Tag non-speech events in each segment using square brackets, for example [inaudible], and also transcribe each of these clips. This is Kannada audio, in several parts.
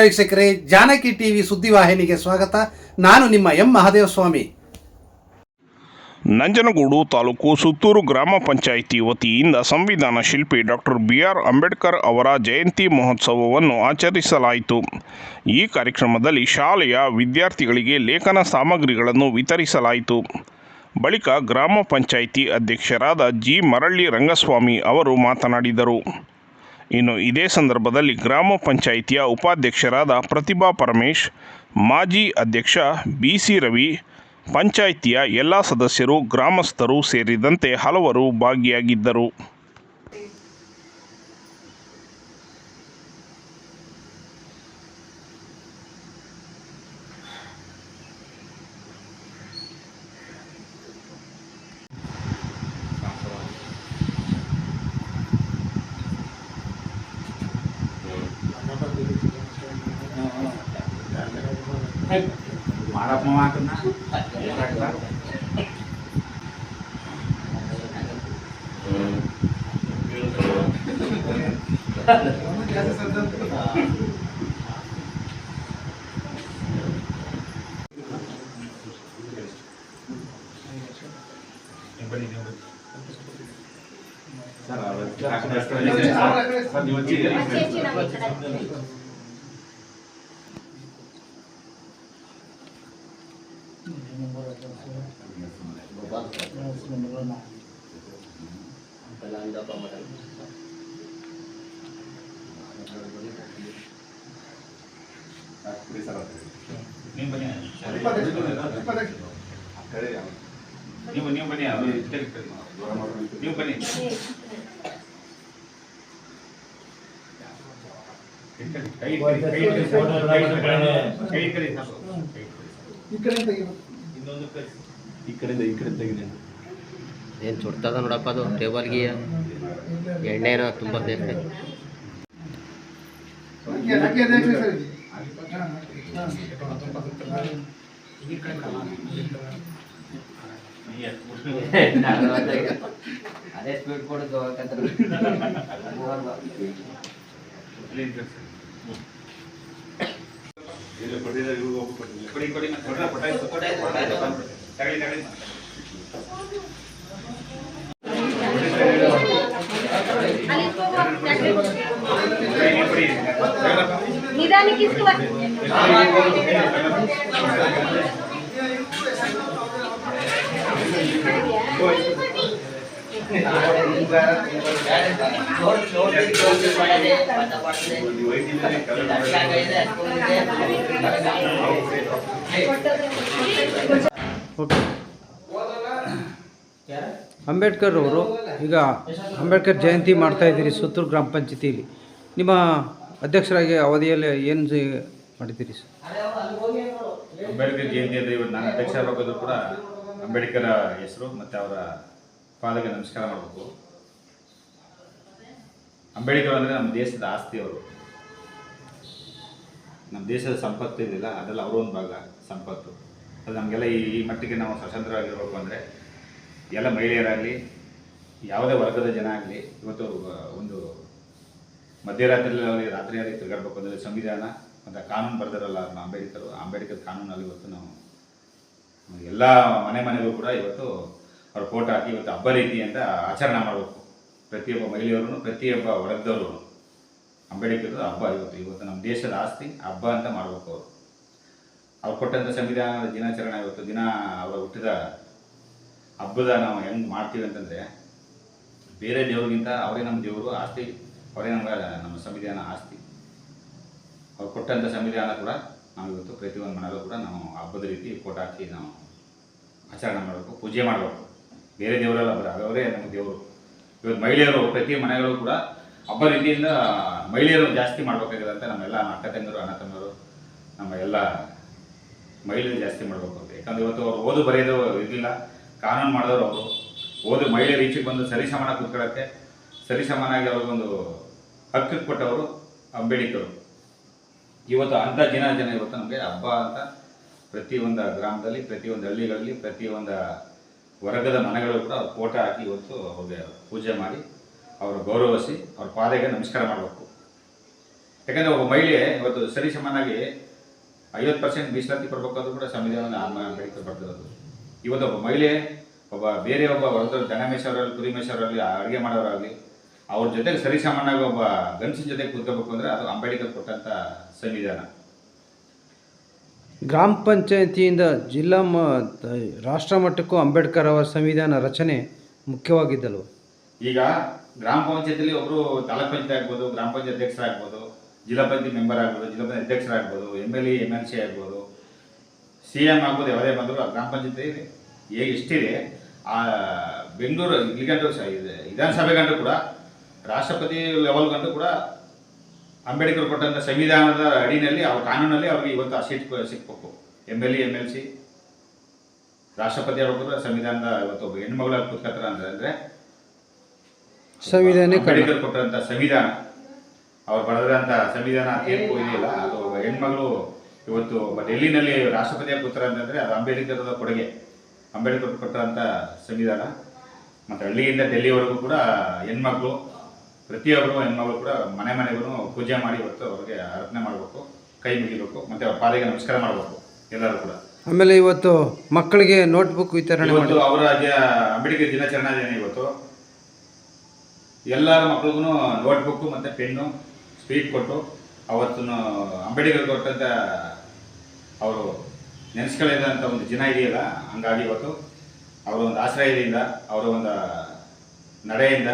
ವೀಕ್ಷಕರೇ, ಜಾನಕಿ ಟಿವಿ ಸುದ್ದಿವಾಹಿನಿಗೆ ಸ್ವಾಗತ. ನಾನು ನಿಮ್ಮ ಎಂ ಮಹಾದೇವಸ್ವಾಮಿ. ನಂಜನಗೂಡು ತಾಲೂಕು ಸುತ್ತೂರು ಗ್ರಾಮ ಪಂಚಾಯಿತಿ ವತಿಯಿಂದ ಸಂವಿಧಾನ ಶಿಲ್ಪಿ ಡಾಕ್ಟರ್ ಬಿ ಆರ್ ಅಂಬೇಡ್ಕರ್ ಅವರ ಜಯಂತಿ ಮಹೋತ್ಸವವನ್ನು ಆಚರಿಸಲಾಯಿತು. ಈ ಕಾರ್ಯಕ್ರಮದಲ್ಲಿ ಶಾಲೆಯ ವಿದ್ಯಾರ್ಥಿಗಳಿಗೆ ಲೇಖನ ಸಾಮಗ್ರಿಗಳನ್ನು ವಿತರಿಸಲಾಯಿತು. ಬಳಿಕ ಗ್ರಾಮ ಪಂಚಾಯಿತಿ ಅಧ್ಯಕ್ಷರಾದ ಜಿ. ಮರಳ್ಳಿ ರಂಗಸ್ವಾಮಿ ಅವರು ಮಾತನಾಡಿದರು. ಇನ್ನು ಇದೇ ಸಂದರ್ಭದಲ್ಲಿ ಗ್ರಾಮ ಪಂಚಾಯಿತಿಯ ಉಪಾಧ್ಯಕ್ಷರಾದ ಪ್ರತಿಭಾ ಪರಮೇಶ್, ಮಾಜಿ ಅಧ್ಯಕ್ಷ ಬಿ ಸಿ ರವಿ, ಪಂಚಾಯಿತಿಯ ಎಲ್ಲ ಸದಸ್ಯರು, ಗ್ರಾಮಸ್ಥರು ಸೇರಿದಂತೆ ಹಲವರು ಭಾಗಿಯಾಗಿದ್ದರು. marap mau makan Terima kasih! ಮಾಡಪ್ಪ ಮಾತನ್ನ ನೀವು ಬನ್ನಿ ನೀವು ನೀವು ಬನ್ನಿ ಅವ್ರು ಇಷ್ಟೇ ಇರ್ತಾರೆ. ನೀವು ಬನ್ನಿ ಕೈ ಕೈ ಕೈ ಕೈ ಫೋಟೋ ಕೈ ಕೈ ಕೈ ಸಾಕು. ಇನ್ನೊಂದು ಕಳಿಸಿ. ಈ ಕಡೆಯಿಂದ ಈ ಕಡೆ ತೆಗಿದೆ. ಏನು ಸುಡ್ತದ ನೋಡಪ್ಪ ಅದು ಟೇಬಲ್ಗೆ ಎಣ್ಣೆನ ತುಂಬ ಬೇಕು ಅದೇ ಸ್ಪೀಡ್ ಕೊಡೋದು ಇಲ್ಲಿ ಕಳಿಸಿ. ಕೊಡಿ ಕೊಡಿ ಕೊಡ್ರ, ಪಟಾಕಿ. ತಗೊಳ್ಳಿ ತಗೊಳ್ಳಿ ಕೊಡಿ, ನೀವು ಕೊಡಿ. ತಗೊಳಪ್ಪ. ನಿಧಾನಕ್ಕೆ ಇಸ್ಕೊ. ಅಂಬೇಡ್ಕರ್ ಅವರು ಈಗ ಅಂಬೇಡ್ಕರ್ ಜಯಂತಿ ಮಾಡ್ತಾ ಇದ್ದೀರಿ ಸುತ್ತೂರು ಗ್ರಾಮ ಪಂಚಾಯತಿಲಿ ನಿಮ್ಮ ಅಧ್ಯಕ್ಷರಾಗಿ ಅವಧಿಯಲ್ಲಿ ಏನು ಮಾಡಿದ್ದೀರಿ ಸರ್ ಅಂಬೇಡ್ಕರ್ ಜಯಂತಿ ಅಂದರೆ ಇವತ್ತು ನಾನು ಅಧ್ಯಕ್ಷರಾಗೋದು ಕೂಡ ಅಂಬೇಡ್ಕರ್ ಹೆಸರು ಮತ್ತು ಅವರ ಪಾದಕ್ಕೆ ನಮಸ್ಕಾರ ಮಾಡಬೇಕು. ಅಂಬೇಡ್ಕರ್ ಅಂದರೆ ನಮ್ಮ ದೇಶದ ಆಸ್ತಿ ಅವರು. ನಮ್ಮ ದೇಶದ ಸಂಪತ್ತು ಇದೆಯಲ್ಲ ಅದೆಲ್ಲ ಅವರ ಒಂದು ಭಾಗ ಸಂಪತ್ತು. ಅದು ನಮಗೆಲ್ಲ ಈ ಮಟ್ಟಿಗೆ ನಾವು ಸ್ವತಂತ್ರವಾಗಿರಬೇಕು ಅಂದರೆ ಎಲ್ಲ ಮಹಿಳೆಯರಾಗಲಿ, ಯಾವುದೇ ವರ್ಗದ ಜನ ಆಗಲಿ, ಇವತ್ತು ಒಂದು ಮಧ್ಯರಾತ್ರಿಯಲ್ಲಿ ರಾತ್ರಿಯಲ್ಲಿ ತಿರುಗಾಡ್ಬೇಕು ಅಂದರೆ ಸಂವಿಧಾನ ಮತ್ತು ಕಾನೂನು ಬರೆದಿರಲ್ಲ ನಮ್ಮ ಅಂಬೇಡ್ಕರ್. ಅಂಬೇಡ್ಕರ್ ಕಾನೂನಲ್ಲಿ ಇವತ್ತು ನಾವು ಎಲ್ಲ ಮನೆ ಮನೆಗೂ ಕೂಡ ಇವತ್ತು ಅವ್ರ ಫೋಟೋ ಹಾಕಿ ಇವತ್ತು ಹಬ್ಬ ರೀತಿ ಅಂತ ಆಚರಣೆ ಮಾಡಬೇಕು. ಪ್ರತಿಯೊಬ್ಬ ಮಹಿಳೆಯರು ಪ್ರತಿಯೊಬ್ಬ ವರ್ಗದವರು ಅಂಬೇಡ್ಕರ್ ಹಬ್ಬ ಇವತ್ತು. ಇವತ್ತು ನಮ್ಮ ದೇಶದ ಆಸ್ತಿ, ಹಬ್ಬ ಅಂತ ಮಾಡಬೇಕು ಅವರು. ಅವ್ರು ಕೊಟ್ಟಂಥ ಸಂವಿಧಾನದ ದಿನಾಚರಣೆ ಇವತ್ತು ದಿನ ಅವರ ಹುಟ್ಟಿದ ಹಬ್ಬದ ನಾವು ಹೆಂಗೆ ಮಾಡ್ತೀವಿ ಅಂತಂದರೆ, ಬೇರೆ ದೇವ್ರಿಗಿಂತ ಅವರೇ ನಮ್ಮ ದೇವರು ಆಸ್ತಿ, ಅವರೇ ನಮ್ಗೆ ನಮ್ಮ ಸಂವಿಧಾನ ಆಸ್ತಿ. ಅವ್ರು ಕೊಟ್ಟಂಥ ಸಂವಿಧಾನ ಕೂಡ ನಾವು ಇವತ್ತು ಪ್ರತಿಯೊಂದು ಮನೆಯಲ್ಲೂ ಕೂಡ ನಾವು ಹಬ್ಬದ ರೀತಿ ಫೋಟೋ ಹಾಕಿ ನಾವು ಆಚರಣೆ ಮಾಡಬೇಕು, ಪೂಜೆ ಮಾಡಬೇಕು. ಬೇರೆ ದೇವರಲ್ಲ ಬರ, ಅವರೇ ನಮ್ಮ ದೇವರು. ಇವತ್ತು ಮಹಿಳೆಯರು ಪ್ರತಿ ಮನೆಗಳು ಕೂಡ ಹಬ್ಬ ರೀತಿಯಿಂದ ಮಹಿಳೆಯರು ಜಾಸ್ತಿ ಮಾಡಬೇಕಾಗಿದೆ ಅಂತ ನಮ್ಮೆಲ್ಲ ಅಕ್ಕ ತಂಗರು ಅಣ್ಣ ತಮ್ಮರು, ನಮ್ಮ ಎಲ್ಲ ಮಹಿಳೆಯರು ಜಾಸ್ತಿ ಮಾಡಬೇಕು ಅಂತ. ಯಾಕಂದ್ರೆ ಇವತ್ತು ಅವ್ರು ಓದು ಬರೆಯೋದು ಇರಲಿಲ್ಲ. ಕಾನೂನು ಮಾಡಿದವರು ಅವರು. ಓದು ಮಹಿಳೆಯರು ಈಚೆಗೆ ಬಂದು ಸರಿಸಮಾನ ಕೂತ್ಕೊಳ್ಳೋಕ್ಕೆ ಸರಿಸಮಾನಾಗಿ ಅವ್ರಿಗೊಂದು ಹಕ್ಕಕ್ಕೆ ಕೊಟ್ಟವರು ಅಂಬೇಡ್ಕರು. ಇವತ್ತು ಅಂಥ ಜನ ಜನ ಇವತ್ತು ನಮಗೆ ಹಬ್ಬ ಅಂತ ಪ್ರತಿಯೊಂದು ಗ್ರಾಮದಲ್ಲಿ, ಪ್ರತಿಯೊಂದು ಹಳ್ಳಿಗಳಲ್ಲಿ, ಪ್ರತಿಯೊಂದು ವರ್ಗದ ಮನೆಗಳು ಕೂಡ ಅವ್ರು ಫೋಟೋ ಹಾಕಿ ಇವತ್ತು ಅವ್ರಿಗೆ ಪೂಜೆ ಮಾಡಿ ಅವರ ಗೌರವಿಸಿ ಅವ್ರ ಪಾದಕ್ಕೆ ನಮಸ್ಕಾರ ಮಾಡಬೇಕು. ಯಾಕಂದರೆ ಒಬ್ಬ ಮಹಿಳೆ ಇವತ್ತು ಸರಿ ಸಮಾನಾಗಿ ಐವತ್ತು ಪರ್ಸೆಂಟ್ ಮೀಸಲಾತಿ ಕೊಡಬೇಕಾದ್ರೂ ಕೂಡ ಸಂವಿಧಾನ ಅಂಬೇಡ್ಕರ್ ಬರ್ತಿರೋದು. ಇವತ್ತು ಒಬ್ಬ ಮಹಿಳೆ, ಒಬ್ಬ ಬೇರೆ ಒಬ್ಬ ಹೊರತು ದನ ಮೇಷವರಲ್ಲಿ ಕುರಿ ಅಡುಗೆ ಮಾಡೋರಾಗಲಿ ಅವ್ರ ಜೊತೆಗೆ ಸರಿ ಸಾಮಾನ್ಯವಾಗಿ ಒಬ್ಬ ಗಂಡಸಿನ ಜೊತೆ ಕೂತ್ಕೋಬೇಕು ಅಂದರೆ ಅದು ಅಂಬೇಡ್ಕರ್ ಕೊಟ್ಟಂಥ ಸಂವಿಧಾನ. ಗ್ರಾಮ ಪಂಚಾಯತಿಯಿಂದ ಜಿಲ್ಲಾ ಮ ರಾಷ್ಟ್ರ ಮಟ್ಟಕ್ಕೂ ಅಂಬೇಡ್ಕರ್ ಅವರ ಸಂವಿಧಾನ ರಚನೆ ಮುಖ್ಯವಾಗಿದ್ದಲ್ವ ಈಗ ಗ್ರಾಮ ಪಂಚಾಯತಿಯಲ್ಲಿ ಒಬ್ಬರು ತಾಲೂಕ್ ಪಂಚಾಯತ್ ಆಗ್ಬೋದು, ಗ್ರಾಮ ಪಂಚಾಯತ್ ಅಧ್ಯಕ್ಷರಾಗ್ಬೋದು, ಜಿಲ್ಲಾ ಪಂಚಾಯತ್ ಮೆಂಬರ್ ಆಗ್ಬೋದು, ಜಿಲ್ಲಾ panchayat ಅಧ್ಯಕ್ಷರಾಗ್ಬೋದು M L A M L C ಆಗ್ಬೋದು, ಸಿ ಎಂ ಆಗ್ಬೋದು, ಯಾವುದೇ ಬಂದರೂ ಆ ಗ್ರಾಮ ಪಂಚಾಯತಿ ಹೇಗೆ ಎಷ್ಟಿದೆ ಆ ಬೆಂಗಳೂರು ಇಲ್ಲಿಗಂಟು ಸ ಇದೆ. ಗಂಟು ಕೂಡ, ರಾಷ್ಟ್ರಪತಿ ಲೆವೆಲ್ ಗಂಟು ಕೂಡ ಅಂಬೇಡ್ಕರ್ ಕೊಟ್ಟಂಥ ಸಂವಿಧಾನದ ಅಡಿನಲ್ಲಿ ಅವ್ರ ಕಾನೂನಲ್ಲಿ ಅವ್ರಿಗೆ ಇವತ್ತು ಆ seat ಸಿಕ್ಬೇಕು. M L A M L C ರಾಷ್ಟ್ರಪತಿ ಅವರು ಸಂವಿಧಾನದ ಇವತ್ತು ಒಬ್ಬ ಹೆಣ್ಮಗಳ ಕೂತ್ಕತ್ತಾರ ಅಂತಂದರೆ ಸಂವಿಧಾನ ಅಂಬೇಡ್ಕರ್ ಕೊಟ್ಟಂತ ಸಂವಿಧಾನ ಅವ್ರು ಬರೆದಂತ ಸಂವಿಧಾನ ತೀರ್ಪು ಇದೆಯಲ್ಲ ಅದು ಒಬ್ಬ ಹೆಣ್ಮಗಳು ಇವತ್ತು ಒಬ್ಬ ಡೆಲ್ಲಿನಲ್ಲಿ ರಾಷ್ಟ್ರಪತಿಯಾಗಿ ಕೂತಾರ ಅಂತಂದ್ರೆ ಅದು ಅಂಬೇಡ್ಕರ್ದ ಕೊಡುಗೆ. ಅಂಬೇಡ್ಕರ್ ಕೊಟ್ಟಂತ ಸಂವಿಧಾನ. ಮತ್ತು ಹಳ್ಳಿಯಿಂದ ಡೆಲ್ಲಿವರೆಗೂ ಕೂಡ ಹೆಣ್ಮಕ್ಳು ಪ್ರತಿಯೊಬ್ಬರು ಹೆಣ್ಮಗಳು ಕೂಡ ಮನೆ ಮನೆಗೂ ಪೂಜೆ ಮಾಡಿ ಇವತ್ತು ಅವ್ರಿಗೆ ಅರ್ಪಣೆ ಮಾಡಬೇಕು ಕೈ ಮುಗಿಬೇಕು ಮತ್ತೆ ಅವ್ರ ಪಾದಿಗೆ ನಮಸ್ಕಾರ ಮಾಡಬೇಕು ಎಲ್ಲರೂ ಕೂಡ. ಆಮೇಲೆ ಇವತ್ತು ಮಕ್ಕಳಿಗೆ ನೋಟ್ಬುಕ್ ವಿತರಣೆ ಇವತ್ತು ಅವರ ಅಂಬೇಡ್ಕರ್ ದಿನಾಚರಣೆ ಇವತ್ತು. ಎಲ್ಲರ ಮಕ್ಳಿಗೂ ನೋಟ್ಬುಕ್ಕು ಮತ್ತು ಪೆನ್ನು ಸ್ವೀಟ್ ಕೊಟ್ಟು ಅವತ್ತು ಅಂಬೇಡ್ಕರ್ ಕೊಟ್ಟಂತ ಅವರು ನೆನೆಸ್ಕೊಳ್ಳಿದಂಥ ಒಂದು ದಿನ ಇದೆಯಲ್ಲ ಹಂಗಾಗಿ ಇವತ್ತು ಅವರ ಒಂದು ಆಶ್ರಯದಿಂದ ಅವರ ಒಂದು ನಡೆಯಿಂದ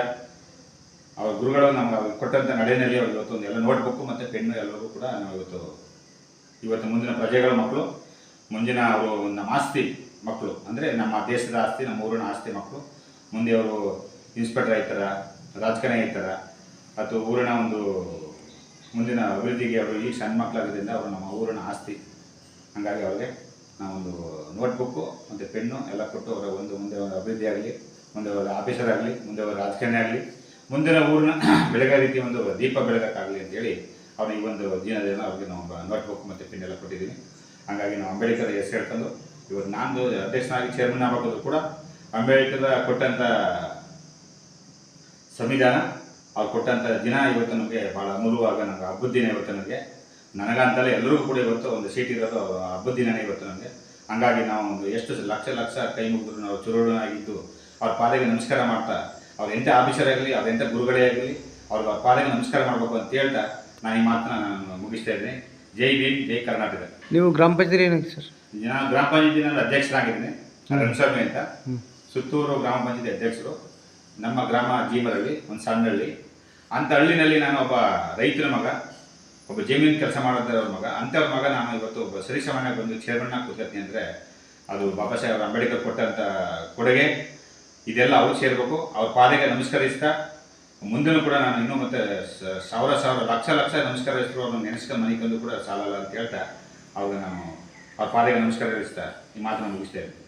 ಅವ್ರ ಗುರುಗಳು ನಮ್ಗೆ ಕೊಟ್ಟಂಥ ನಡೆಯಲ್ಲಿ ಅವ್ರು ಇವತ್ತು ಒಂದು ಎಲ್ಲ ನೋಟ್ಬುಕ್ಕು ಮತ್ತು ಪೆನ್ನು ಎಲ್ಲರಿಗೂ ಕೂಡ ನಾವು ಇವತ್ತು ಇವತ್ತು ಮುಂದಿನ ಪ್ರಜೆಗಳ ಮಕ್ಕಳು, ಮುಂದಿನ ಅವರು ನಮ್ಮ ಆಸ್ತಿ ಮಕ್ಕಳು, ಅಂದರೆ ನಮ್ಮ ದೇಶದ ಆಸ್ತಿ, ನಮ್ಮ ಊರಿನ ಆಸ್ತಿ ಮಕ್ಕಳು, ಮುಂದೆ ಅವರು ಇನ್ಸ್ಪೆಕ್ಟರ್ ಆಯ್ತಾರ ರಾಜಕಾರಣಿ ಆಯ್ತಾರ ಅಥವಾ ಊರಿನ ಒಂದು ಮುಂದಿನ ಅಭಿವೃದ್ಧಿಗೆ ಅವರು ಈಗ ಸಣ್ಣ ಮಕ್ಕಳಾಗೋದ್ರಿಂದ ಅವರು ನಮ್ಮ ಊರಿನ ಆಸ್ತಿ. ಹಾಗಾಗಿ ಅವ್ರಿಗೆ ನಾವೊಂದು ನೋಟ್ಬುಕ್ಕು, ಮತ್ತು ಪೆನ್ನು ಎಲ್ಲ ಕೊಟ್ಟು ಅವರ ಒಂದು ಮುಂದೆ ಒಂದು ಅಭಿವೃದ್ಧಿ ಆಗಲಿ ಮುಂದೆ ಅವರ ಆಫೀಸರ್ ಆಗಲಿ, ಮುಂದೆ ಅವರ ರಾಜಕಾರಣಿ ಆಗಲಿ ಮುಂದಿನ ಊರಿನ [clears throat] ಬೆಳಗ ರೀತಿ ಒಂದು ದೀಪ ಬೆಳಗಕ್ಕಾಗಲಿ ಅಂತೇಳಿ ಅವ್ರ ಈ ಒಂದು ದಿನದಿಂದ ಅವ್ರಿಗೆ ನಾವು ನೋಟ್ಬುಕ್ ಮತ್ತು ಪೆನ್ ಎಲ್ಲ ಕೊಟ್ಟಿದ್ದೀನಿ ಹಾಗಾಗಿ ನಾವು ಅಂಬೇಡ್ಕರ್ ಹೆಸರು ಹೇಳ್ಕೊಂಡು ಇವತ್ತು ನಾನು ಅಧ್ಯಕ್ಷನಾಗಿ ಚೇರ್ಮನ್ ಆಗಬೇಕಾದ್ರು ಕೂಡ ಅಂಬೇಡ್ಕರ್ ಕೊಟ್ಟಂಥ ಸಂವಿಧಾನ, ಅವ್ರು ಕೊಟ್ಟಂಥ ದಿನ ಇವತ್ತು ನಮಗೆ ಭಾಳ ಅಮೂಲವಾಗ ನನಗೆ ಹಬ್ಬದ ದಿನ ಇವತ್ತು ನನಗೆ ನನಗಂತಲೇ ಎಲ್ಲರಿಗೂ ಕೂಡ ಇವತ್ತು ಒಂದು ಸೀಟ್ ಇರೋದು ಹಬ್ಬದ ದಿನನೇ ಇವತ್ತು ನನಗೆ ಹಂಗಾಗಿ ನಾವು ಒಂದು ಎಷ್ಟು ಲಕ್ಷ ಲಕ್ಷ ಕೈ ಮುಗಿದ್ರು ನಾವು ಚುರುಡನಾಗಿದ್ದು ಅವ್ರ ಪಾಲಿಗೆ ನಮಸ್ಕಾರ ಮಾಡ್ತಾ ಅವ್ರು ಎಂಥ ಆಫೀಸರ್ ಆಗಲಿ ಅವ್ರ ಎಂಥ ಗುರುಗಳೇ ಆಗಲಿ ಅವ್ರಿಗೆ ಅವ್ರ ನಮಸ್ಕಾರ ಮಾಡಬೇಕು ಅಂತ ಹೇಳ್ತಾ ನಾನು ಈ ಮಾತನ್ನ ನಾನು ಮುಗಿಸ್ತಾ ಇದ್ದೀನಿ. ಜೈ ಭೀಮ್ ಜೈ ಕರ್ನಾಟಕ. ನೀವು ಗ್ರಾಮ ಪಂಚಾಯತಿ ಏನಾಗಿ ಸರ್? ನಾನು ಗ್ರಾಮ ಪಂಚಾಯತಿ ನಾನು ಅಧ್ಯಕ್ಷನಾಗಿದ್ದೀನಿ. ರಣಸ್ವಾಮಿ ಅಂತ. ಸುತ್ತೂರು ಗ್ರಾಮ ಪಂಚಾಯತಿ ಅಧ್ಯಕ್ಷರು. ನಮ್ಮ ಗ್ರಾಮ ಜೀಮರಳ್ಳಿ ಒಂದು ಸಣ್ಣ ಹಳ್ಳಿ ಅಂಥ ಹಳ್ಳಿನಲ್ಲಿ ನಾನು ಒಬ್ಬ ರೈತನ ಮಗ ಒಬ್ಬ ಜಮೀನು ಕೆಲಸ ಮಾಡೋದ್ರ ಮಗ. ಅಂಥವ್ರ ಮಗ ನಾನು ಇವತ್ತು ಒಬ್ಬ ಸರಿಸಮಾನ ಬಂದು ಚೇರ್ಮನ್ ಕೂತಿರ್ತೀನಿ ಅಂದರೆ ಅದು ಬಾಬಾ ಸಾಹೇಬ್ ಅಂಬೇಡ್ಕರ್ ಕೊಟ್ಟಂಥ ಕೊಡುಗೆ. ಇದೆಲ್ಲ ಅವ್ರು ಸೇರ್ಬೇಕು. ಅವ್ರ ಪಾದಕ್ಕೆ ನಮಸ್ಕರಿಸ್ತಾ ಮುಂದೂ ಕೂಡ ನಾನು ಇನ್ನೂ ಮತ್ತೆ ಸಾವಿರ ಸಾವಿರ, ಲಕ್ಷ ಲಕ್ಷ ನಮಸ್ಕರಿಸಿದ್ರು ಅವ್ರನ್ನ ನೆನೆಸ್ಕೊಂಡು ಮನೆ ಕಂಡು ಸಾಲಲ್ಲ ಅಂತ ಹೇಳ್ತಾ ಅವ್ರಿಗೆ ನಾನು ಅವ್ರ ಪಾದಕ್ಕೆ ನಮಸ್ಕರಿಸ್ತಾ ಈ ಮಾತನ್ನು ಮುಗಿಸ್ತೇನೆ.